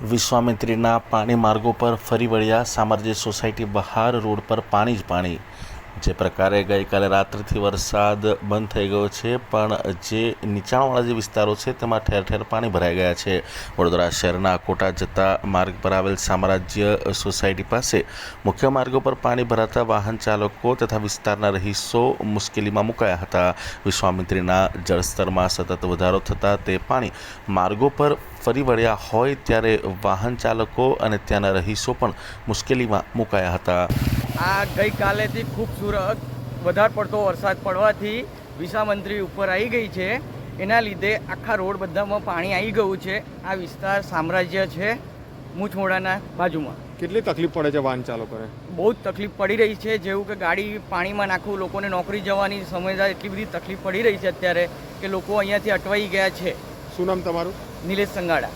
વિશ્વામિત્રીના પાણી માર્ગો પર ફરી વળ્યા સામરજે સોસાયટી બહાર રોડ પર પાણી જ પાણી. જે પ્રકારે ગઈકાલે રાત્રિથી વરસાદ બંધ થઈ ગયો છે, પણ જે નીચાણવાળા જે વિસ્તારો છે, તેમાં ઠેર ઠેર પાણી ભરાઈ ગયા છે. વડોદરા શહેરના કોટા જતા માર્ગ પર આવેલ સામ્રાજ્ય સોસાયટી પાસે મુખ્ય માર્ગો પર પાણી ભરાતા વાહન ચાલકો તથા વિસ્તારના રહીશો મુશ્કેલીમાં મુકાયા હતા. વિશ્વામિત્રીના જળસ્તરમાં સતત વધારો થતાં તે પાણી માર્ગો પર ફરી વળ્યા હોય ત્યારે વાહન ચાલકો અને ત્યાંના રહીશો પણ મુશ્કેલીમાં મુકાયા હતા. આ ગઈકાલેથી ખૂબસૂરત વધારે પડતો વરસાદ પડવાથી વિસામંત્રી ઉપર આવી ગઈ છે. એના લીધે આખા રોડ બધામાં પાણી આવી ગયું છે. આ વિસ્તાર સામ્રાજ્ય છે મૂછમોડાના બાજુમાં. કેટલી તકલીફ પડે છે વાહન ચાલકોને? બહુ જ તકલીફ પડી રહી છે. જેવું કે ગાડી પાણીમાં નાખવું લોકોને નોકરી જવાની સમય એટલી બધી તકલીફ પડી રહી છે અત્યારે કે લોકો અહીંયાથી અટવાઈ ગયા છે. શું નામ તમારું? નિલેશ સંગાડા.